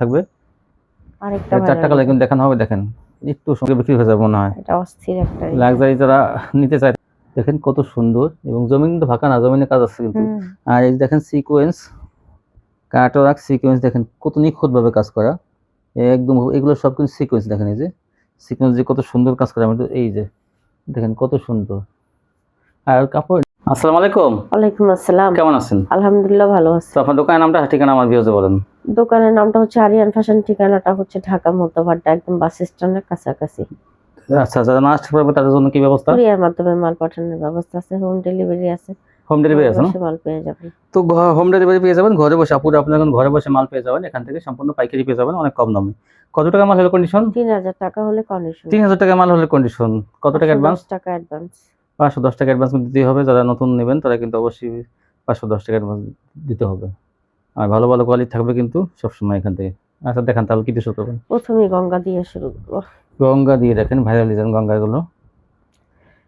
থাকবে। আরেকটা চারটা কালার কিন্তু দেখানো হবে দেখেন। একটু সঙ্গে বিক্রি হয়ে যাবে মনে হয়। এটা অস্থির একটা লাক্সারি যারা নিতে চায় দেখেন কত সুন্দর। এবং জমিন কিন্তু ফাঁকা না জমিনে কাজ আছে কিন্তু। আর এই যে দেখেন সিকোয়েন্স কাটওয়ার্ক সিকোয়েন্স দেখেন কত নিখুঁতভাবে কাজ করা। একদম এগুলো সব কিন্তু সিকোয়েন্স দেখেন এই যে। সিকোয়েন্স যে কত সুন্দর কাজ করে আমি এই যে দেখেন কত সুন্দর। আর কাপড় আসসালামু আলাইকুম। ওয়ালাইকুম আসসালাম। কেমন আছেন? আলহামদুলিল্লাহ ভালো আছি। তো আপনার দোকানের নামটা ঠিকানা আমার ভিউজে বলেন। দোকানের নামটা হচ্ছে আরিয়ান ফ্যাশন ঠিকানাটা হচ্ছে ঢাকা মধ্যভাড্ডা একদম বাস স্ট্যান্ডের কাছাকাছি। আচ্ছা যারা না আসতে পারবে তাদের জন্য কি ব্যবস্থা? কুরিয়ার মাধ্যমে মাল পাঠানোর ব্যবস্থা আছে হোম ডেলিভারি আছে। হোম ডেলিভারি আছে মাল পেয়ে যাবেন। তো হোম ডেলিভারি পেয়ে যাবেন ঘরে বসে আপুরা আপনি এখন ঘরে বসে মাল পেয়ে যাবেন এখান থেকে সম্পূর্ণ পাইকারি পেয়ে যাবেন অনেক কম দামে। কত টাকা মাল হলে কন্ডিশন তিন হাজার টাকা হলে কন্ডিশন তিন হাজার টাকা মাল হলে কন্ডিশন কত টাকা অ্যাডভান্স টাকা অ্যাডভান্স পাঁচশো দশ টাকা অ্যাডভান্স দিতেই হবে। যারা নতুন নেবেন তারা কিন্তু অবশ্যই পাঁচশো দশ টাকা অ্যাডভান্স দিতে হবে। আর ভালো ভালো কোয়ালিটি থাকবে কিন্তু সবসময় এখান থেকে। আচ্ছা দেখান তাহলে কি দিয়ে শুরু করবেন? প্রথমে গঙ্গা দিয়ে শুরু করব। গঙ্গা দিয়ে দেখেন ভাইরাল ডিজাইন গঙ্গাগুলো।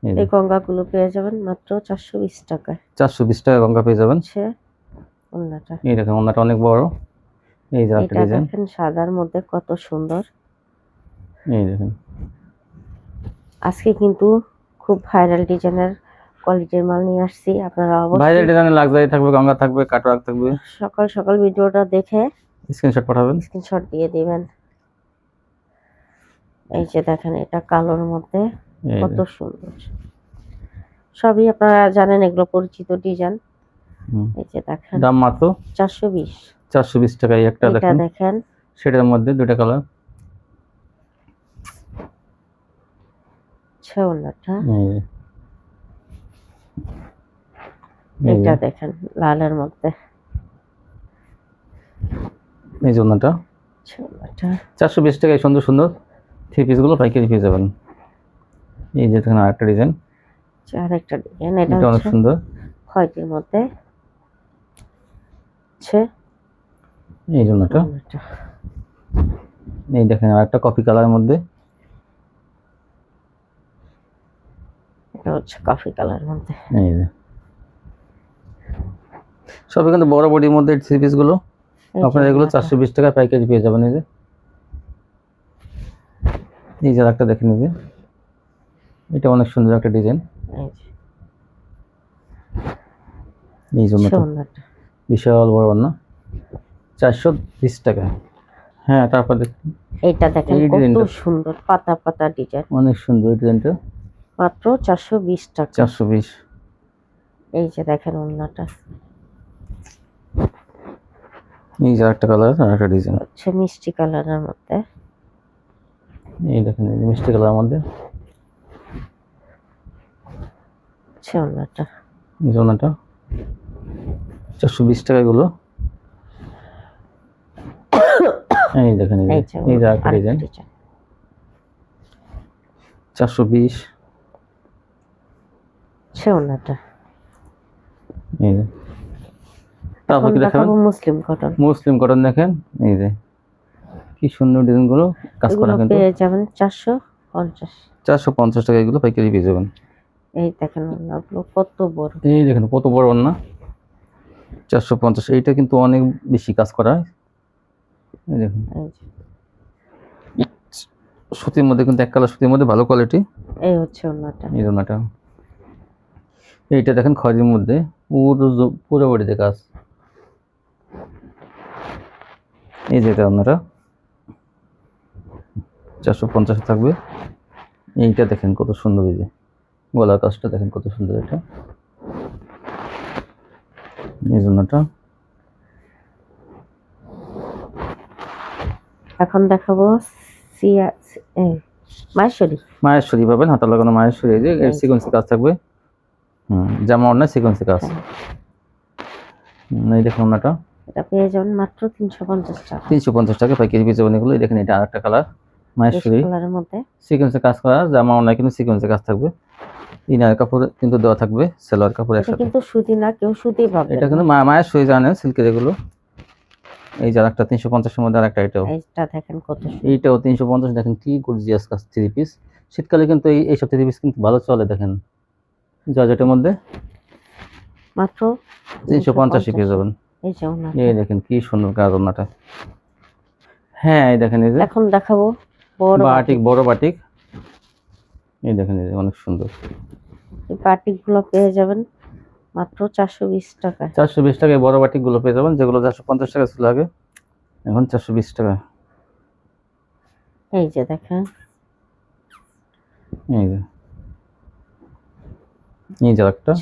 এই গঙ্গাগুলো পেয়ে যাবেন মাত্র চারশো বিশ টাকায় চারশো বিশ টাকা গঙ্গা পেয়ে যাবেন। হচ্ছে ওন্নাটা। এই দেখেন ওনাটা অনেক বড়। এই যে একটা ডিজাইন দেখেন সাদার মধ্যে কত সুন্দর। এই দেখেন। আজকে কিন্তু খুব ভাইরাল ডিজাইনের কোয়ালিটির মাল নিয়ে আসছি আপনারা অবশ্যই ভাইরাল ডিজাইনের লাক্সারি থাকবে গঙ্গা থাকবে কাটওয়ার্ক থাকবে। সকাল সকাল ভিডিওটা দেখে স্ক্রিনশট পাঠাবেন। স্ক্রিনশট দিয়ে দিবেন। এই যে দেখেন এটা কালোর মধ্যে কত সুন্দর। সবই আপনারা জানেন এগুলো পরিচিত ডিজাইন এই যে দেখেন। দাম মাত্র চারশো বিশ। চারশো বিশ টাকায় একটা দেখেন। দেখেন। সেটার মধ্যে দুটো কালার এই এটা দেখেন লালের মধ্যে। এই জন্যটা ছেউনাটা চারশো বিশ টাকায় সুন্দর সুন্দর থ্রি পিসগুলো পাইকারি পেয়ে যাবেন। এই যে দেখেন আরেকটা ডিজাইন আরেকটা ডিজাইন এটা অনেক সুন্দর। খয়েরির মধ্যে। হচ্ছে এই জন্যটা এই দেখেন আরেকটা কফি কালারের মধ্যে। এটা হচ্ছে কফি কালার মধ্যে। এই যে। কিন্তু বড় বডির মধ্যে থ্রি পিসগুলো আপনারা এগুলো চারশো বিশ টাকা পাইকারি পেয়ে যাবেন এই যে। এই যে একটা দেখেন এই এটা অনেক সুন্দর একটা ডিজাইন এই জন্য। বিশাল বড় না? চারশো বিশ টাকা। হ্যাঁ তারপর দেখুন। এইটা দেখেন কত সুন্দর পাতা পাতা ডিজাইন অনেক সুন্দর ডিজাইনটা মাত্র চারশো বিশ টাকা। চারশো বিশ। এই যে দেখেন ওড়নাটা। এই যে একটা কালার আর একটা ডিজাইন হচ্ছে মিষ্টি কালারের মধ্যে। এই দেখেন এই মিষ্টি কালারের মধ্যে। হচ্ছে ওড়নাটা। এই জন্যটা চারশো বিশ টাকা এগুলো। এই দেখেন এই যে যে একটা ডিজাইন চারশো বিশ। হচ্ছে ওড়নাটা এই যে। তারপর এখন কি দেখাবেন মুসলিম কটন মুসলিম কটন দেখেন এই যে। কি সুন্দর ডিজাইনগুলো কাজ করা কিন্তু। পেয়ে যাবেন চারশো পঞ্চাশ। চারশো পঞ্চাশ টাকা এগুলো পাইকারি পেয়ে যাবেন। এই দেখেন কত বড়। এই দেখেন কত বড় না চারশো পঞ্চাশ এইটা কিন্তু অনেক বেশি কাজ করা হয়। এই দেখুন। সুতির মধ্যে কিন্তু এক কালার সুতির মধ্যে ভালো কোয়ালিটি এই হচ্ছে ওড়নাটা। এই জন্যটা এইটা দেখেন খয়ের মধ্যে পুরো পুরো বডিতে কাজ। এই যে এটা আপনারা চারশো পঞ্চাশ থাকবে। এইটা দেখেন কত সুন্দর এই যে গলার কাজটা দেখেন কত সুন্দর এটা। এই জন্যটা এখন দেখাবো সিয়া এই, মাহেশ্বরী। মায়েশ্বরী পাবেন হাতা লাগানো মায়েশ্বরী এই যে এর সিকোয়েন্সি কাজ থাকবে। হুম জামা অন্য সিকোয়েন্সি কাজ। এই দেখুন ওনাটা এটা পেয়ে যাবেন মাত্র তিনশো পঞ্চাশ টাকা। তিনশো পঞ্চাশ টাকা পাইকারি পেয়ে যাবেন এগুলো। এই দেখেন এটা আরেকটা কালার মায়েশ্বরী কালারের মধ্যে। সিকোয়েন্সে কাজ করা জামা অন্য কিন্তু সিকোয়েন্সে কাজ থাকবে। ইনার কাপড় কিন্তু দেওয়া থাকবে সেলোয়ার কাপড় এটা একসাথে। কিন্তু সুতি না কেউ সুতি পাবে এটা কিন্তু মায়ের সই জানেন সিল্কের এগুলো। এই যে আরেকটা তিনশো পঞ্চাশের মধ্যে আরেকটা এটাও। এইটা দেখেন কত। এইটাও তিনশো পঞ্চাশ দেখেন কি গর্জিয়াস কাজ থ্রি পিস শীতকালে কিন্তু এই এইসব থ্রি পিস কিন্তু ভালো চলে দেখেন। জর্জেটের মধ্যে? মাত্র তিনশো পঞ্চাশে পেয়ে যাবেন। এই এই দেখেন কি সুন্দর কাজ ওনাটা হ্যাঁ এই দেখেন এই যে। এখন দেখাবো বড় বাটিক বড় বাটিক। এই দেখেন এই যে অনেক সুন্দর। বাটিকগুলো পেয়ে যাবেন মাত্র চারশো বিশ টাকায়। চারশো বিশ টাকায় বড় বাটিকগুলো পেয়ে যাবেন যেগুলো চারশো পঞ্চাশ টাকা ছিল আগে এখন চারশো বিশ টাকা। এই যে দেখেন। এই যে। এই যে একটা।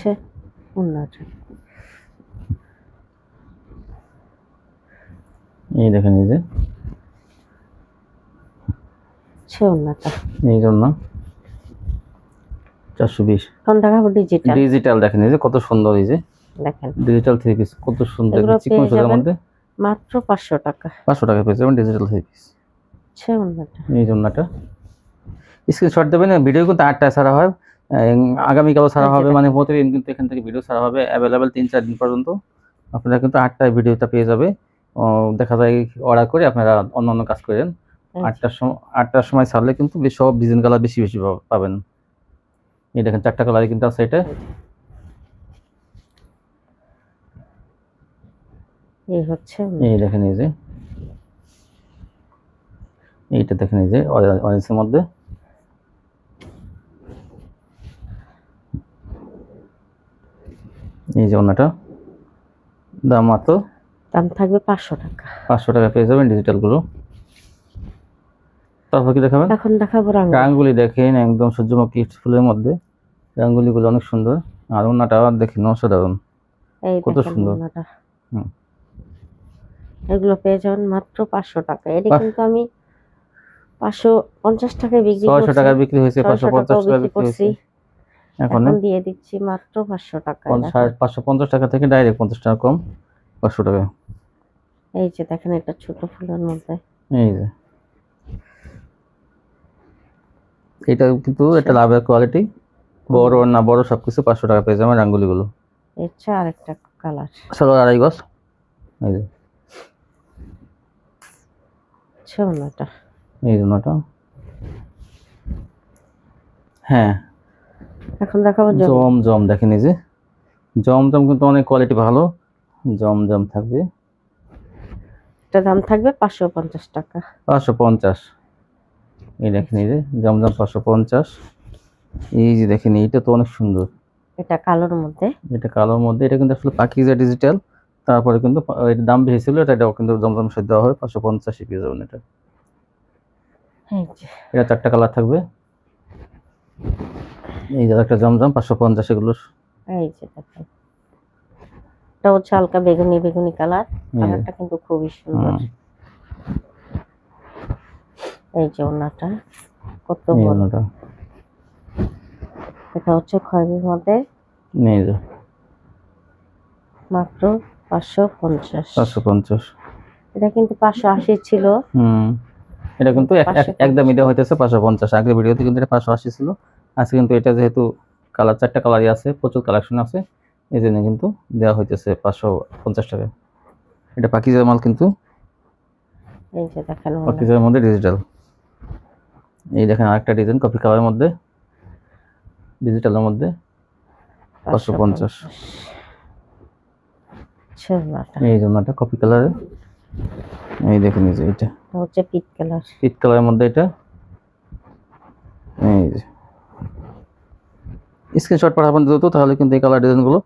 এই দেখেন এই যে। এই জন্য। চারশো বিশ। ডিজিটাল ডিজিটাল দেখেন এই যে কত সুন্দর এই যে। দেখেন। ডিজিটাল থ্রি পিস কত সুন্দর। চিকন সুতার মধ্যে। মাত্র পাঁচশো টাকা। পাঁচশো টাকা যাবেন ডিজিটাল থ্রি পিস এই জন্যটা। স্ক্রিনশট দেবেন ভিডিও কিন্তু আটটায় ছাড়া হয়। আগামীকালও ছাড়া এই হবে মানে প্রতিদিন কিন্তু এখান থেকে ভিডিও ছাড়া হবে অ্যাভেলেবেল তিন চার দিন পর্যন্ত। আপনারা কিন্তু আটটায় ভিডিওটা পেয়ে যাবে। দেখা যায় অর্ডার করে আপনারা অন্য অন্য কাজ করেন। এই আটটার সময় আটটার সময় ছাড়লে কিন্তু বেশ সব ডিজাইন কালার বেশি বেশি পাবেন। এই দেখেন চারটা কালারই কিন্তু আছে এটা। এই হচ্ছে এই দেখেন এই যে। এইটা দেখেন এই যে অরেঞ্জের মধ্যে। এই যে অন্যটা দাম মাত্র? দাম থাকবে পাঁচশো টাকা। পাঁচশো টাকা পেয়ে যাবেন ডিজিটালগুলো তারপর কি দেখাবেন? এখন দেখাবো রাঙা রাঙ্গুলি দেখেন একদম সূর্যমুখী ফুলের মধ্যে। রাঙ্গুলিগুলো অনেক সুন্দর। আর অন্যটা দেখেন অসাধারণ। কত সুন্দর। হুম। এগুলো পেয়ে যাবেন মাত্র পাঁচশো টাকা। এটা। কিন্তু আমি পাঁচশো পঞ্চাশ টাকায় বিক্রি ছয়শো টাকা বিক্রি হয়েছে পাঁচশো পঞ্চাশ টাকা বিক্রি হয়েছে। এখন দিয়ে দিচ্ছি মাত্র পাঁচশো টাকা পাঁচশো পঞ্চাশ টাকা থেকে ডাইরেক্ট পঞ্চাশ টাকা কম পাঁচশো টাকা। এই যে দেখেন এটা ছোট ফুলের মধ্যে। এই যে। এটা কিন্তু এটা লাভের কোয়ালিটি বড় না বড় সবকিছু পাঁচশো টাকা পেয়ে যাবেন রাঙ্গুলিগুলো চেয়ে আরেকটা কালার চলো আড়াই গজ। এই যে। ওনাটা এই জন্যটা হ্যাঁ। এখন দেখাবো জম। জম দেখেন এই যে। জম জম কিন্তু অনেক কোয়ালিটি ভালো। জম জম থাকবে। এটা দাম থাকবে পাঁচশো পঞ্চাশ টাকা। পাঁচশো পঞ্চাশ। এই দেখেন এই যে জম জম পাঁচশো পঞ্চাশ। এই যে দেখেন এইটা তো অনেক সুন্দর। এটা কালোর মধ্যে। এটা কালোর মধ্যে এটা কিন্তু আসলে পাকিজা ডিজিটাল তারপরে কিন্তু এর দাম বেশি ছিল এটা এটাও কিন্তু জমজম সাথে দেওয়া হয় পাঁচশো পঞ্চাশি পেয়ে যাবেন এটা। এটা চারটা কালার থাকবে। এই যে একটা জমজম পাঁচশো পঞ্চাশ এগুলো। এই যে দেখেন। এটা হচ্ছে হালকা বেগুনি বেগুনি কালার। কালারটা কিন্তু খুবই সুন্দর। এই যে ওনাটা কত বড়। এটা হচ্ছে খয়েরির মধ্যে। এই যে। মাত্র পাঁচশো পঞ্চাশ। পাঁচশো পঞ্চাশ। এটা কিন্তু পাঁচশো আশি ছিল। হুম। এটা কিন্তু এক- এক- 550 একদম দেওয়া হইতেছে পাঁচশো পঞ্চাশ। আগের ভিডিওতে কিন্তু এটা পাঁচশো আশি ছিল। আজকে কিন্তু এটা যেহেতু কালার চারটা কালারই আছে প্রচুর কালেকশন আছে এই জন্য কিন্তু দেওয়া হইতেছে পাঁচশো পঞ্চাশ টাকা। এটা পাকিজার মাল কিন্তু। পাকিজার মধ্যে ডিজিটাল এই দেখেন আরেকটা ডিজাইন কপি কালারের মধ্যে ডিজিটালের মধ্যে পাঁচশো পঞ্চাশ। এই জন্যটা কপি কালারে এই দেখেন এই যে এটা হচ্ছে পিট কালার। পিট কালারের মধ্যে এটা। এই যে। স্ক্রিনশট পাঠাবেন দ্রুত তাহলে কিন্তু এই কালার ডিজাইনগুলো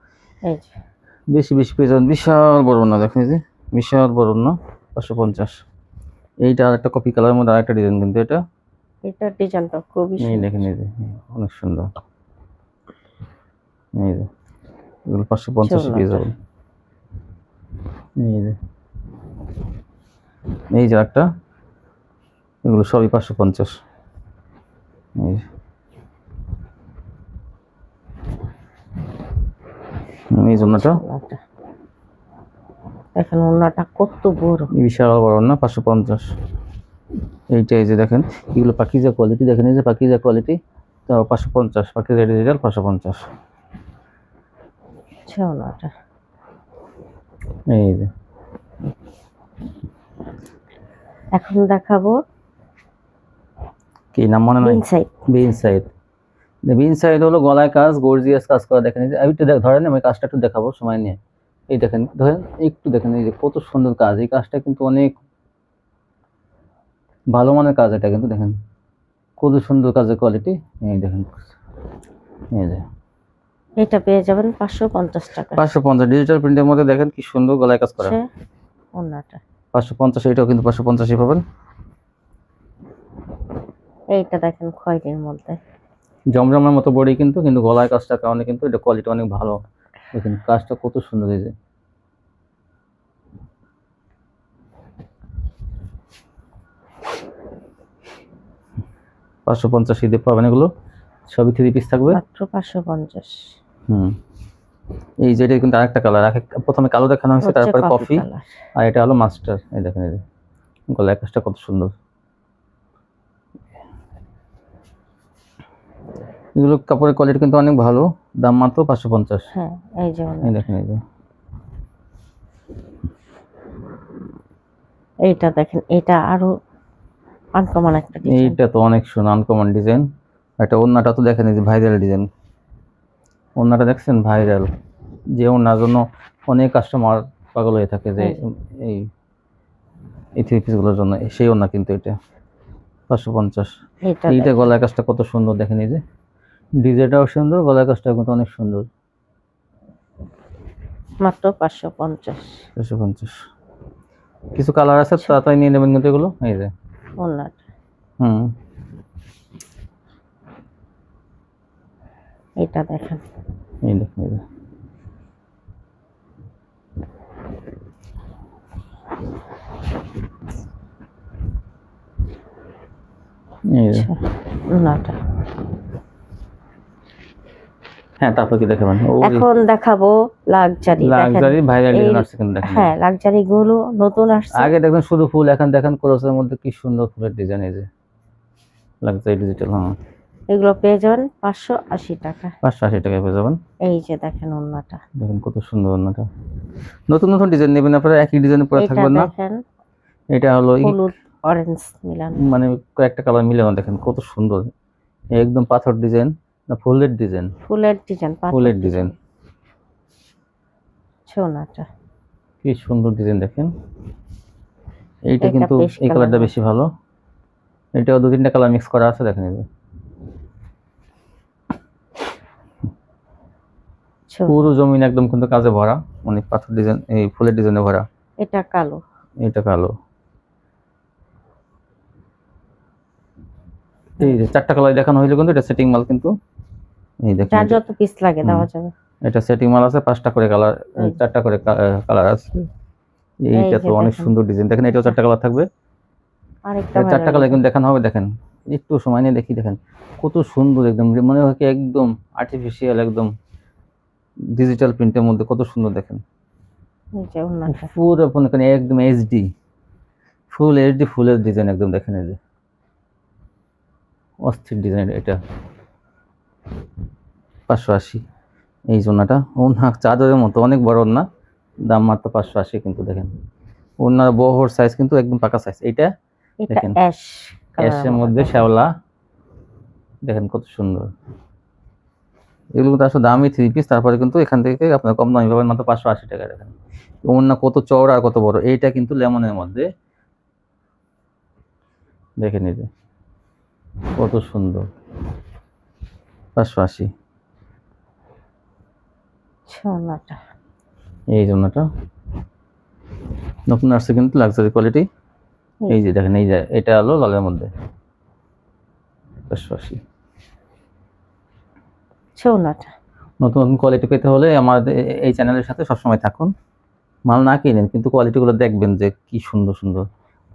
বেশি বেশি পেয়ে যাবেন বিশাল বড় না দেখেন যে। বিশাল বড় না পাঁচশো পঞ্চাশ। এইটা আর একটা কপি কালারের মধ্যে আরেকটা ডিজাইন কিন্তু এটা। এটা ডিজাইনটা খুবই এই সুন্দর। দেখেন এই যে। অনেক সুন্দর। এই যে। এগুলো পাঁচশো পঞ্চাশ পেয়ে যাবেন। এই যে। এই যে একটা এগুলো সবই পাঁচশো পঞ্চাশ। এই যে। এই ওনাটা দেখেন ওনাটা কত বড়? বিশাল বড় না পাঁচশো পঞ্চাশ। এইটা এই যে দেখেন এগুলো পাকিজা কোয়ালিটি দেখেন এই যে পাকিজা কোয়ালিটি তো পাঁচশো পঞ্চাশ পাকিজা ডিজিটাল পাঁচশো পঞ্চাশ। হচ্ছে ওনাটা এই যে। এখন দেখাবো কি নাম মনে নাই? বিন সাইড বিন সাইড হলো গলায় কাজ গর্জিয়াস কাজ করা দেখেন আমি একটু ধরেন আমি কাজটা একটু দেখাবো সময় নিয়ে। এই দেখেন ধরেন একটু দেখেন এই যে কত সুন্দর কাজ এই কাজটা কিন্তু অনেক ভালো মানের কাজ এটা কিন্তু দেখেন। কত সুন্দর কাজের কোয়ালিটি এই দেখেন। এই যে। এটা পেয়ে যাবেন পাঁচশো পঞ্চাশ টাকা। পাঁচশো পঞ্চাশ ডিজিটাল প্রিন্টের মধ্যে দেখেন কি সুন্দর গলায় কাজ করা। ওনাটা পাঁচশো পঞ্চাশ এটাও কিন্তু পাঁচশো পঞ্চাশই পাবেন। এইটা দেখেন খয়েরির মধ্যে। জমজমের মতো বডি কিন্তু কিন্তু গলায় কাজটার কারণে কিন্তু এটা কোয়ালিটি অনেক ভালো। দেখেন কাজটা কত সুন্দর এই যে। পাঁচশো পঞ্চাশ ঈদে পাবেন এগুলো? সবই থ্রি পিস থাকবে? মাত্র পাঁচশো পঞ্চাশ। হুম। এই যে এটা কিন্তু আরেকটা কালার প্রথমে কালো দেখানো হয়েছে তারপরে কফি আর এটা হলো মাস্টার এই দেখেন এই গলায় কাজটা কত সুন্দর। এগুলো কাপড়ের কোয়ালিটি কিন্তু অনেক ভালো। দাম মাত্র পাঁচশো পঞ্চাশ। হ্যাঁ এই যে এই। দেখেন এই যে। এইটা দেখেন এটা আরও আনকমন একটা ডিজাইন এইটা তো অনেক সুন্দর আনকমন ডিজাইন এটা ওড়নাটা তো দেখেন এই যে ভাইরাল ডিজাইন ওড়নাটা দেখছেন? ভাইরাল যে ওড়নার জন্য অনেক কাস্টমার পাগল হয়ে থাকে যে এই এই থ্রি পিসগুলোর জন্য। সেই ওড়না কিন্তু এটা। পাঁচশো পঞ্চাশ। এইটা। গলার কাজটা কত সুন্দর দেখেন এই যে। ডিজাইনটাও সুন্দর গলার কাজটা কিন্তু অনেক সুন্দর। মাত্র পাঁচশো পঞ্চাশ। পাঁচশো পঞ্চাশ। কিছু কালার আছে তাড়াতাড়ি নিয়ে নেবেন কিন্তু এগুলো? এই যে। হুম। এটা দেখেন। এই দেখেন এই ওনাটা হ্যাঁ তারপর কি দেখাবেন? এখন দেখাবো লাক্সারি লাক্সারি ভাইরাল ডিজাইন কিন্তু দেখেন। হ্যাঁ লাক্সারি গুলো নতুন আসছে। আগে দেখবেন শুধু ফুল এখন দেখেন ক্রসের মধ্যে কি সুন্দর ফুলের ডিজাইন এই যে। লাক্সারি ডিজিটাল হ্যাঁ। এগুলো পেয়ে যাবেন পাঁচশো আশি টাকা। পাঁচশো আশি টাকায় পেয়ে যাবেন। এই যে দেখেন ওনাটা দেখেন কত সুন্দর ওড়নাটা। নতুন নতুন ডিজাইন নেবেন আপনারা একই ডিজাইন পরে থাকবেন না। এটা হলো হলুদ অরেঞ্জ মিলানো। মানে কয়েকটা কালার মিলানো দেখেন কত সুন্দর। একদম পাথর ডিজাইন না ফুলের ডিজাইন? ফুলের ডিজাইন ফুলের ডিজাইন। সোনাটা কি সুন্দর ডিজাইন দেখেন। এইটা কিন্তু এই কালারটা বেশি ভালো। এটাও দু তিনটা কালার মিক্স করা আছে দেখেন এই। পুরো জমিন একদম কিন্তু কাজে ভরা। অনেক পাথর ডিজাইন এই ফুলের ডিজাইনে ভরা। এটা কালো। এটা কালো। এই যে চারটা কালার দেখানো হয়েছে কিন্তু এটা সেটিং মাল কিন্তু। এই দেখেন যার যত পিস লাগে দেওয়া যাবে। এটা সেটিং মাল আছে পাঁচটা করে কালার চারটা করে কালার আছে। এইটা তো অনেক সুন্দর ডিজাইন দেখেন এটাও চারটা কালার থাকবে। আরেকটা চারটা কালার কিন্তু দেখানো হবে দেখেন। একটু সময় নিয়ে দেখি দেখেন। কত সুন্দর একদম মনে হয় কি একদম আর্টিফিশিয়াল একদম ডিজিটাল প্রিন্টের মধ্যে কত সুন্দর দেখেন। পুরো মনে একদম এইচডি ফুল এইচডি ফুলের ডিজাইন একদম দেখেন এই যে। অস্থির ডিজাইন এটা। পাঁচশো আশি। এই জন্যটা ওনা চাদরের মতো অনেক বড় ওনা দাম মাত্র পাঁচশো আশি কিন্তু দেখেন। ওনার বহর সাইজ কিন্তু একদম পাকা সাইজ এইটা দেখেন। অ্যাশের মধ্যে শ্যাওলা। দেখেন কত সুন্দর। এগুলো কিন্তু আসলে দামি থ্রি পিস তারপরে কিন্তু এখান থেকে আপনার কম দামি পাবেন মাত্র পাঁচশো আশি টাকা দেখেন অন্য কত চওড়া আর কত বড় এইটা কিন্তু লেমনের মধ্যে। দেখে নিতে কত সুন্দর। পাঁচশো আশি এই জন্যটা নতুন আসছে কিন্তু লাক্সারি কোয়ালিটি এই যে দেখেন এই যে এটা হলো লালের মধ্যে। পাঁচশো আশি নতুন নতুন কোয়ালিটি পেতে হলে আমাদের এই চ্যানেলের সাথে সবসময় থাকুন। মাল না কিনেন কিন্তু কোয়ালিটিগুলো দেখবেন যে কি সুন্দর সুন্দর।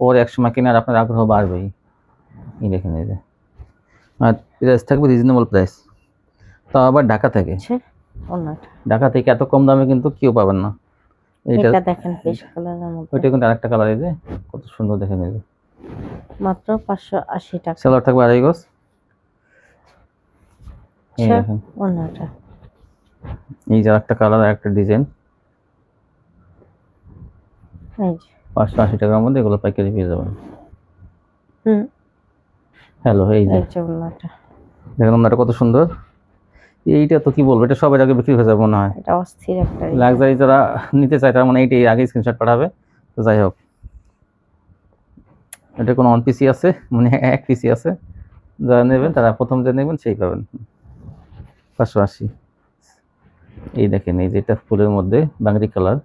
পরে একসময় কেনার আপনার আগ্রহ বাড়বেই। এই দেখেন এই যে। আর প্রাইস থাকবে রিজনেবল প্রাইস তাও আবার ঢাকা থেকে? ঢাকা থেকে এত কম দামে কিন্তু কেউ পাবেন না। এটা দেখেন বেশ কালারের মধ্যে। ওইটা কিন্তু আরেকটা কালার এই যে কত সুন্দর দেখেন এই যে মাত্র পাঁচশো আশি টাকা। সেলার থাকবে আড়াই গজ। এই আচ্ছা। দেখেন। এই যে একটা কালার আর একটা ডিজাইন পাঁচশো আশি টাকার মধ্যে এগুলো পাইকারি পেয়ে যাবেন। হুম। হ্যালো এই যে। দেখেন ওনাটা কত সুন্দর। এইটা তো কি বলব? এটা সবের আগে বিক্রি হয়ে যাবে মনে হয়। এটা অস্থির একটা লাক্সারি যারা নিতে চায় তার মানে এইটাই আগে স্ক্রিনশট পাঠাবে। তো যাই হোক। এটা কোনো অন পিসি আছে মানে এক পিসি আছে। যারা নেবেন তারা প্রথম যে নেবেন সেই পাবেন। পাঁচশো আশি। এই দেখেন এই যে এটা ফুলের মধ্যে বাঙালি কালার।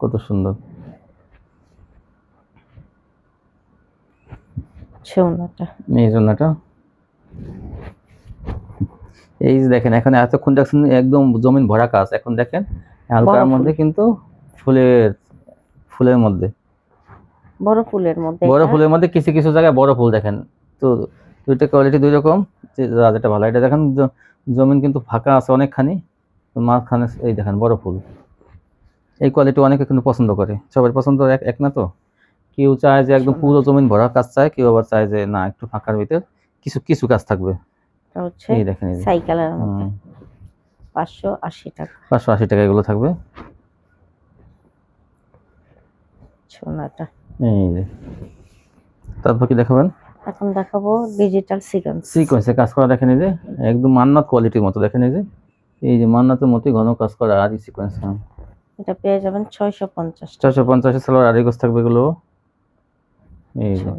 কত সুন্দর। এই জন্যটা। এই যে দেখেন এখন এতক্ষণ দেখছেন একদম জমিন ভরা কাজ। এখন দেখেন হালকার মধ্যে কিন্তু ফুলের ফুলের মধ্যে। বড় ফুলের মধ্যে বড় ফুলের মধ্যে কিছু কিছু জায়গায় বড় ফুল দেখেন। তো দুইটা কোয়ালিটি দুই রকম। যেটা ভালো এটা দেখেন জমিন কিন্তু ফাঁকা আছে অনেকখানি। মাঝখানে এই দেখেন বড় ফুল। এই কোয়ালিটি অনেকে কিন্তু পছন্দ করে। সবার পছন্দ এক এক না তো? কেউ চায় যে একদম পুরো জমিন ভরা কাজ চায় কেউ আবার চায় যে না একটু ফাঁকার ভিতর কিছু কিছু কাজ থাকবে। হচ্ছে এই দেখেন সাইকেলের মধ্যে। পাঁচশো আশি টাকা। পাঁচশো আশি টাকা এগুলো থাকবে? সোনাটা এই যে। তারপর কি দেখাবেন? এখন দেখাবো ডিজিটাল সিকোয়েন্স সিকোয়েন্সে কাজ করা দেখেন এই যে একদম মান্নাত কোয়ালিটির মতো দেখেন এই যে। এই যে মান্নাতের মতোই ঘন কাজ করা আর সিকোয়েন্স হ্যাঁ। এটা পেয়ে যাবেন ছয়শো পঞ্চাশ চারশো পঞ্চাশে সালোয়ার আড়াই গোছ থাকবে এগুলো। এই যে।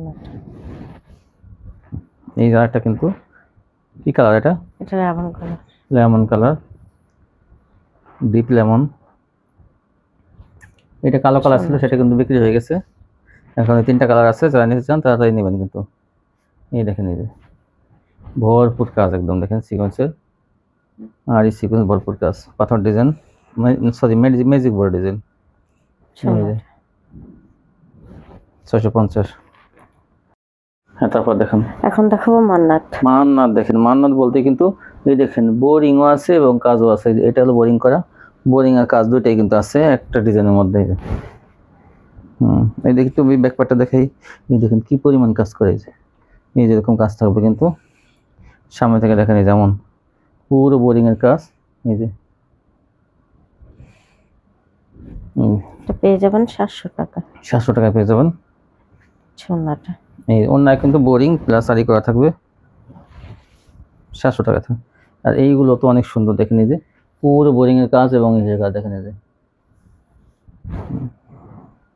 এই কালারটা কিন্তু। কি কালার এটা? এটা Ravan colour lemon colour deep lemon এটা কালো কালার ছিল সেটা কিন্তু বিক্রি হয়ে গেছে। এখন তিনটা কালার আছে যারা নিতে চান তারা তাই নেবেন কিন্তু। এই দেখেন এই যে। ভরপুর কাজ একদম দেখেন সিকোয়েন্সের আর এই সিকোয়েন্স ভরপুর কাজ। পাথর design sorry magic board design সোনাটা ছয়শো পঞ্চাশ। হ্যাঁ তারপর দেখেন। এখন দেখাবো মান্নাত। মান্নাত দেখেন মান্নাত বলতে কিন্তু এই দেখেন বোরিংও আছে এবং কাজও আছে। এটা হলো বোরিং করা। বোরিং আর কাজ দুইটাই কিন্তু আছে একটা ডিজাইনের মধ্যে। হুম এই দেখি তুমি ব্যাকপারটা দেখাই। এই দেখেন কি পরিমাণ কাজ করে এই যেরকম কাজ থাকবে কিন্তু। সামনে থেকে দেখেন এই যেমন পুরো বোরিং এর কাজ। এই যে। পেয়ে যাবেন সাতশো টাকা। সাতশো টাকা পেয়ে যাবেন। সোনাটা এই অন্যায় কিন্তু বোরিং প্লাস আরি করা থাকবে। সাতশো টাকা থাকবে। আর এইগুলো তো অনেক সুন্দর দেখে যে পুরো বোরিং এর কাজ এবং এই কাজ দেখে হুম,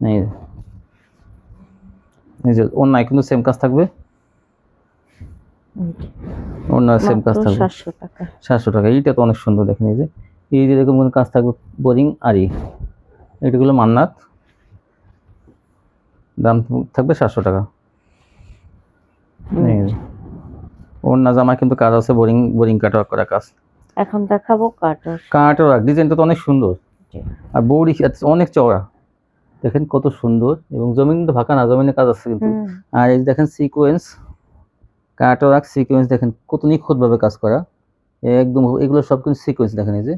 এই। অন্যায় কিন্তু সেম কাজ থাকবে। সেম কাজ থাকবে। সাতশো টাকা। এইটা তো অনেক সুন্দর দেখেন এই যে। এই যে এরকম কোনো কাজ থাকবে বোরিং আরি এটাগুলো মান্নাত। দাম থাকবে সাতশো টাকা এই যে। ওড়না জামা কিন্তু কাজ আছে বোরিং বোরিং কাট করা কাজ। এখন দেখাবো কাটার কাট ওয়ার্ক ডিজাইনটা তো অনেক সুন্দর। আর বৌড়ি অনেক চওড়া। দেখেন কত সুন্দর এবং জমিন তো ফাঁকা না জমিনে কাজ আছে কিন্তু। আর এই যে দেখেন সিকোয়েন্স কাট ওয়ার্ক সিকোয়েন্স দেখেন কত নিখুঁতভাবে কাজ করা। একদম এগুলো সব কিন্তু সিকোয়েন্স দেখেন এই যে।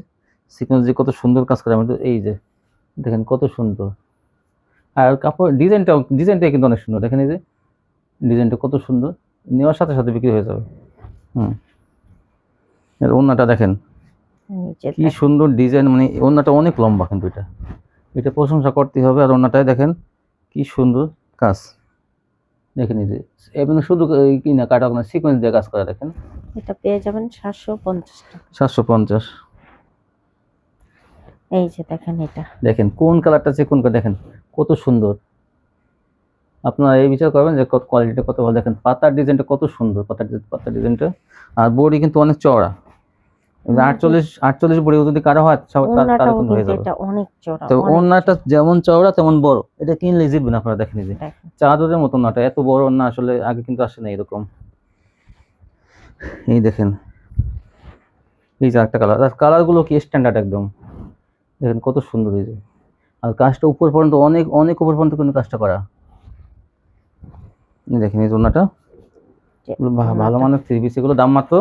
সিকোয়েন্স যে কত সুন্দর কাজ করা আমি তো এই যে। দেখেন কত সুন্দর। আর কাপড় ডিজাইনটাও ডিজাইনটা কিন্তু অনেক সুন্দর। দেখেন এই যে ডিজাইনটা কত সুন্দর। নেওয়ার সাথে সাথে বিক্রি হয়ে যাবে। হুম। এর ওড়নাটা দেখেন। কি সুন্দর ডিজাইন মানে ওড়নাটা অনেক লম্বা কিন্তু এটা। এটা প্রশংসা করতে হবে আর ওড়নাটায় দেখেন কি সুন্দর কাজ। দেখেন এই যে এবং শুধু কি না কাটা না সিকোয়েন্স দিয়ে কাজ করা দেখেন। এটা পেয়ে যাবেন সাতশো পঞ্চাশ টাকা। সাতশো পঞ্চাশ। এই যে দেখেন এটা। দেখেন কোন কালারটা আছে কোন দেখেন কত সুন্দর। আপনারা এই বিচার করবেন যে কত কোয়ালিটিটা কত ভালো। দেখেন পাতার ডিজাইনটা কত সুন্দর পাতার পাতার ডিজাইনটা আর বডি কিন্তু অনেক চওড়া। আটচল্লিশ আটচল্লিশ বডি যদি কারও হয় সব- তার- তার ওনাটাও কিন্তু হয়ে যাবে। এটা অনেক চড়া তো ওনাটা যেমন চওড়া তেমন বড়। এটা কিনলে জিতবেন আপনারা দেখেন যে। চাদরের নাটা এত বড় না আসলে আগে কিন্তু আসে না এরকম। এই দেখেন। এই যে একটা কালার আর কালারগুলো কি স্ট্যান্ডার্ড একদম। দেখেন কত সুন্দর হয়েছে। আর কাজটা উপর পর্যন্ত অনেক অনেক উপর পর্যন্ত কিন্তু কাজটা করা। দেখেন এই জন্যটা ভালো মানের থ্রি পিস এগুলো দাম মাত্র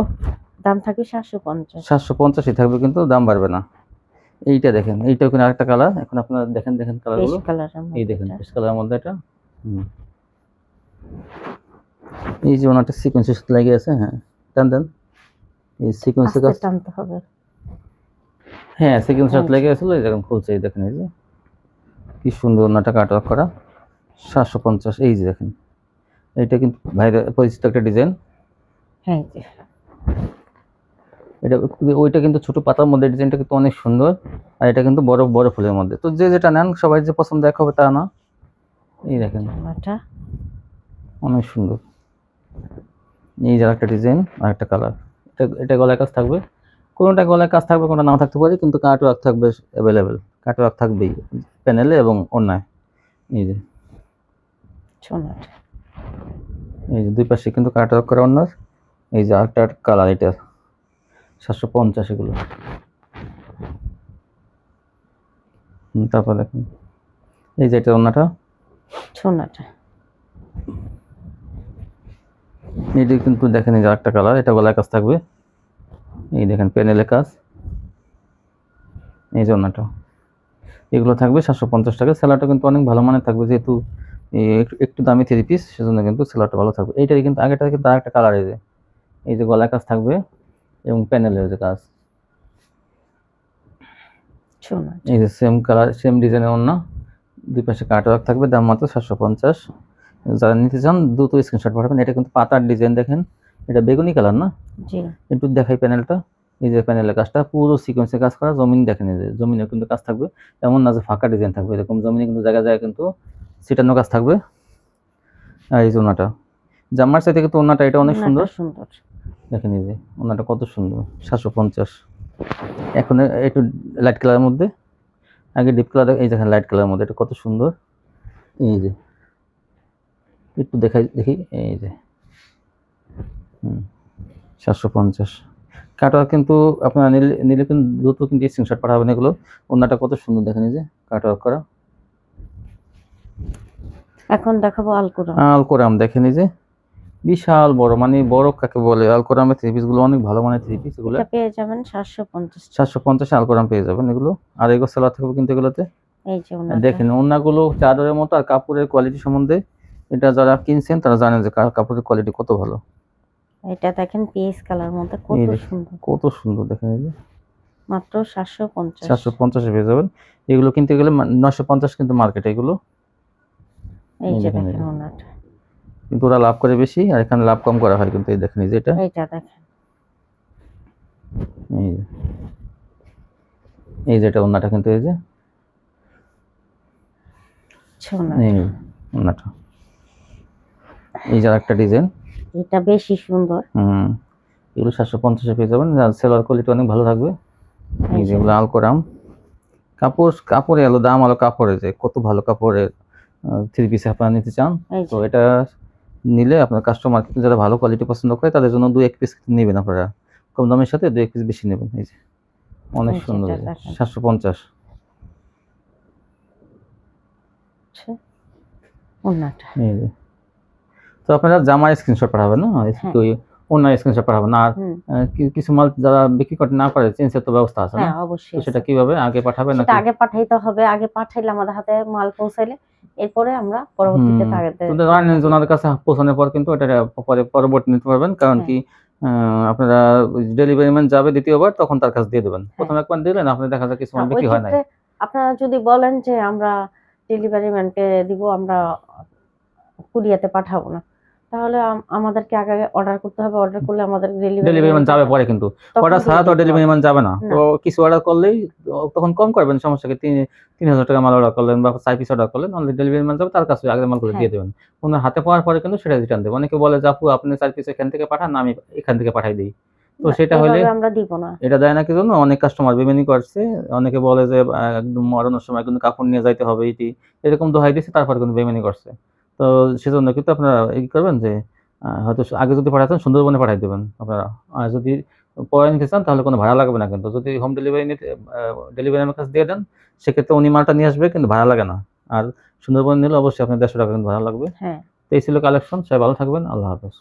দাম থাকবে সাতশো পঞ্চাশ। সাতশো পঞ্চাশই থাকবে কিন্তু দাম বাড়বে না। এইটা দেখেন এইটাও কিন্তু আরেকটা কালার এখন আপনারা দেখেন দেখেন কালারগুলো এই দেখেন কালারের মধ্যে এটা। এই যে ওনাটা সিকোয়েন্সের সাথে লেগে আছে হ্যাঁ। টান দেন এই সিকোয়েন্সের কাজ টানতে হবে। হ্যাঁ সিকোয়েন্সের সাথে আচ্ছা। লেগে আসলে এই দেখেন খুলছে এই দেখেন এই যে। কি সুন্দর ওনাটা কাট ওয়ার্ক করা। সাতশো পঞ্চাশ এই যে দেখেন। এইটা কিন্তু বাইরে পরিচিত একটা ডিজাইন। হ্যাঁ এটা ওইটা কিন্তু ছোট পাতার মধ্যে ডিজাইনটা কিন্তু অনেক সুন্দর। আর এটা কিন্তু বড় বড় ফুলের মধ্যে। তো যে যেটা নেন সবাই যে পছন্দ দেখা হবে তা না। এই দেখেন। অনেক সুন্দর। এই যে একটা ডিজাইন আর একটা কালার। এটা এটা গলায় কাজ থাকবে। কোনোটা গলায় কাজ থাকবে কোনোটা নাও থাকতে পারে কিন্তু কাট ওয়ার্ক থাকবে অ্যাভেলেবেল কাট ওয়ার্ক থাকবেই প্যানেলে এবং অন্যায় এই যে। এই যে দুই পাশে কিন্তু কাট করা অন্যার এই যে আরেকটা কালার এটা সাতশো পঞ্চাশ এগুলো। তারপর দেখুন। এই যে এটা অন্যটা? সোনাটা এইটা কিন্তু দেখেন এই যে আরেকটা কালার এটা গলায় কাজ থাকবে। এই দেখেন প্যানেলে কাজ। এই জন্যটা এগুলো থাকবে সাতশো পঞ্চাশ টাকা। স্যালাডটা কিন্তু অনেক ভালো মানের থাকবে যেহেতু একটু- দামি থ্রি পিস সেজন্য কিন্তু স্যালাডটা ভালো থাকবে। এইটাই কিন্তু আগেটা কিন্তু আরেকটা কালার এই যে। এই যে গলায় কাজ থাকবে এবং প্যানেলের যে কাজ। এই যে সেম কালার সেম ডিজাইনের অন্য। দুই পাশে কাটওয়ার্ক থাকবে দাম মাত্র সাতশো পঞ্চাশ। যারা নিতে চান দ্রুত স্ক্রিনশট পাঠাবেন। এটা কিন্তু পাতার ডিজাইন দেখেন। এটা বেগুনি কালার না? একটু দেখাই প্যানেলটা এই যে প্যানেলের কাজটা পুরো সিকোয়েন্সে কাজ করা জমিন দেখেন এই যে। জমিনে কিন্তু কাজ থাকবে। এমন না যে ফাঁকা ডিজাইন থাকবে এরকম জমিনে কিন্তু জায়গায় জায়গায় কিন্তু সিটানো কাজ থাকবে। আর এই যে ওনাটা। জামার সাথে কিন্তু ওনাটা এটা অনেক সুন্দর। সুন্দর। দেখেন এই যে ওনাটা কত সুন্দর। সাতশো পঞ্চাশ। এখন একটু লাইট কালারের মধ্যে। আগে ডিপ কালার এই দেখেন লাইট কালারের মধ্যে এটা কত সুন্দর। এই যে একটু দেখাই দেখি এই যে। হুম সাতশো পঞ্চাশ। কাটা কিন্তু আপনারা নিলে নিলে কিন্তু দ্রুত কিন্তু স্ক্রিনশট পাঠাবেন এগুলো। ওনাটা কত সুন্দর দেখেন এই যে কাটা করা। এখন দেখাবো আলকুরা আল কোরাম দেখেন এই যে বিশাল বড় মানে বড় কাকে বলে? আল কোরামের থ্রি পিসগুলো অনেক ভালো মানে থ্রি পিস এটা পেয়ে যাবেন সাতশো পঞ্চাশ সাতশো পঞ্চাশে আলকোরাম পেয়ে যাবেন এগুলো। আর এগুলো সেলার থাকবে কিন্তু এগুলোতে। এই যে দেখেন ওনাগুলো চাদরের মতো আর কাপড়ের কোয়ালিটি সম্বন্ধে এটা যারা কিনছেন তারা জানেন যে কাপড়ের কোয়ালিটি কত ভালো। এটা দেখেন পিএস কালার মধ্যে কত সুন্দর। কত সুন্দর দেখেন এই যে। মাত্র সাতশো পঞ্চাশ। চারশো পঞ্চাশে পেয়ে যাবেন। এগুলো কিনতে গেলে নশো পঞ্চাশ কিন্তু মার্কেটে এগুলো। এই যে দেখেন। ওনাটা কিন্তু ওরা লাভ করে বেশি আর এখানে লাভ কম করা হয় কিন্তু এই দেখেন এই যে এটা। এইটা দেখেন। এই যে। এই ওনাটা কিন্তু এই যে। এই ওনাটা। এই যে একটা ডিজাইন। এটা বেশি সুন্দর। হুম। এগুলো সাতশো পঞ্চাশে পেয়ে যাবেন। সেলার কোয়ালিটি অনেক ভালো থাকবে। এই যেগুলো আলকোরাম। কাপড় কাপড়ে আলো দাম আলো কাপড়ে যে কত ভালো কাপড়ের থ্রি পিস আপনারা নিতে চান তো এটা নিলে আপনার কাস্টমার যারা ভালো কোয়ালিটি পছন্দ করে তাদের জন্য দু এক পিস নেবেন আপনারা। কম দামের সাথে দু এক পিস বেশি নেবেন এই যে। অনেক সুন্দর সাতশো পঞ্চাশ। আচ্ছা। তো আপনারা জামার স্ক্রিনশট পাঠাবেন না? হ্যাঁ। অন্য স্ক্রিনশট পাঠাবেন আর কিছু মাল যারা বিক্রি করতে না পারে চেঞ্জের তো ব্যবস্থা আছে না? হ্যাঁ অবশ্যই সেটা কীভাবে আগে পাঠাবেন সেটা নাকি? আগে পাঠাইতে হবে আগে পাঠাইলে আমাদের হাতে মাল পৌঁছাইলে এরপরে আমরা পরবর্তীতে তাদের তো জানেন যে ওনাদের কাছে পৌঁছানোর পর কিন্তু এটা পরে পরবর্তী নিতে পারবেন কারণ হ্যাঁ। কি আহ, আপনারা ডেলিভারি ম্যান যাবে দ্বিতীয়বার তখন তার কাছে দিয়ে দেবেন। প্রথম একবার দিলেন আপনি দেখা যায় কিছু মাল হ্যাঁ, বিক্রি হয় ক্ষেত্রে আপনারা যদি বলেন যে আমরা ডেলিভারি ম্যানকে দিব আমরা কুরিয়াতে পাঠাবো না। তাহলে আমাদেরকে আগে অর্ডার করতে হবে। অর্ডার করলে আমাদের ডেলিভারি ম্যান যাবে পরে কিন্তু। অর্ডার ছাড়া তো ডেলিভারি ম্যান যাবে না। তো কিছু অর্ডার করলেই তখন কম করবেন সমস্যা কি? তিন হাজার টাকা মাল অর্ডার করলেন বা চার পিস অর্ডার করলেন অনলি ডেলিভারি ম্যান যাবে তার কাছে আগের মালগুলো দিয়ে হ্যাঁ। দেবেন। ওনার হাতে পাওয়ার পরে কিন্তু সেটা রিটার্ন দেবেন অনেকে বলে যে আপু আপনি চার পিস এখান থেকে পাঠান আমি এখান থেকে পাঠাই দিই। তো সেটা হলে আমরা দিব না। এটা দেয় না কি জন্য? অনেক কাস্টমার বেমেনি করছে। অনেকে বলে যে একদম মরানোর সময় কিন্তু কাপড় নিয়ে যাইতে হবে এটি এরকম দোহাই দিচ্ছে তারপর কিন্তু বেমেনি করছে। তো সেজন্য কিন্তু আপনারা এই করবেন যে হয়তো আগে যদি পাঠাতেন সুন্দরবনে পাঠাই দেবেন আপনারা। আর যদি পরে নিতে চান তাহলে কোনো ভাড়া লাগবে না কিন্তু। যদি হোম ডেলিভারি নিতে ডেলিভারি আমার কাছে দিয়ে দেন সেক্ষেত্রে উনি মালটা নিয়ে আসবে কিন্তু ভাড়া লাগে না। আর সুন্দরবন নিলে অবশ্যই আপনার দেড়শো টাকা কিন্তু ভাড়া লাগবে। হ্যাঁ। তো এই ছিল কালেকশন সবাই ভালো থাকবেন। আল্লাহ হাফেজ।